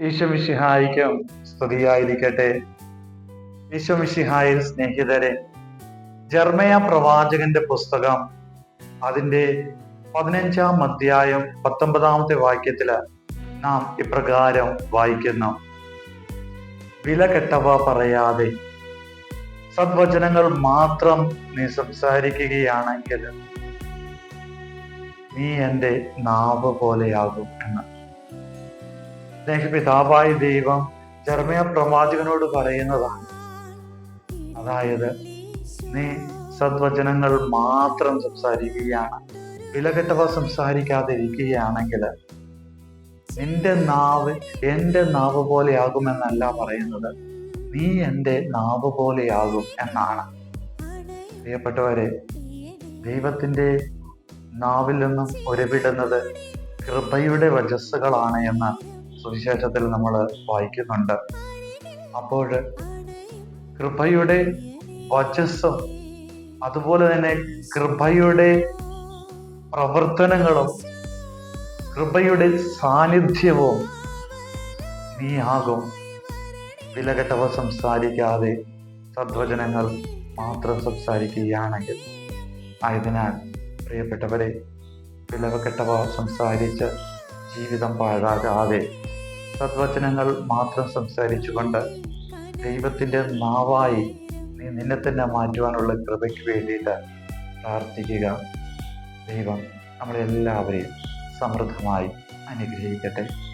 ഈശോമിഷിഹായിക്കും സ്തുതിയായിരിക്കട്ടെ. ഈശോമിഷിഹായിൽ സ്നേഹിതരെ ജർമ്മയ പ്രവാചകന്റെ പുസ്തകം അതിന്റെ പതിനഞ്ചാം അധ്യായം പത്തൊമ്പതാമത്തെ വാക്യത്തിൽ നാം ഇപ്രകാരം വായിക്കുന്നു. വില കെട്ടവ പറയാതെ സദ്വചനങ്ങൾ മാത്രം നീ സംസാരിക്കുകയാണെങ്കിൽ നീ എന്റെ നാവ് പോലെയാകും എന്ന്. സ്നേഹപിതാവായ ദൈവം ജർമ്മയ പ്രവാചകനോട് പറയുന്നതാണ്. അതായത് നീ സദ്വചനങ്ങൾ മാത്രം സംസാരിക്കുകയാണ്. വിലകെട്ടവ സംസാരിക്കാതെ ഇരിക്കുകയാണെങ്കിൽ നിന്റെ നാവ് എന്റെ നാവ് പോലെയാകുമെന്നല്ല പറയുന്നത്. നീ എന്റെ നാവ് പോലെയാകും എന്നാണ്. പ്രിയപ്പെട്ടവരെ ദൈവത്തിന്റെ നാവിൽ നിന്നും ഒരുവിടുന്നത് കൃപയുടെ വജസ്സുകളാണ് എന്ന് സുവിശേഷത്തിൽ നമ്മൾ വായിക്കുന്നുണ്ട്. അപ്പോൾ കൃപയുടെ വചസ്സും അതുപോലെ തന്നെ കൃപയുടെ പ്രവർത്തനങ്ങളും കൃപയുടെ സാന്നിധ്യവും നീയാകും. വിലകെട്ടവ സംസാരിക്കാതെ സദ്വചനങ്ങൾ മാത്രം സംസാരിക്കുകയാണെങ്കിൽ. ആയതിനാൽ പ്രിയപ്പെട്ടവരെ വിലവകെട്ടവ സംസാരിച്ച് ജീവിതം പാഴാകാതെ സദ്വചനങ്ങൾ മാത്രം സംസാരിച്ചുകൊണ്ട് ദൈവത്തിന്റെ നാവായി നീ നിന്നെ തന്നെ മാറ്റുവാനുള്ള കൃപയ്ക്ക് വേണ്ടിയിട്ട് പ്രാർത്ഥിക്കുക. ദൈവം നമ്മളെല്ലാവരെയും സമൃദ്ധമായി അനുഗ്രഹിക്കട്ടെ.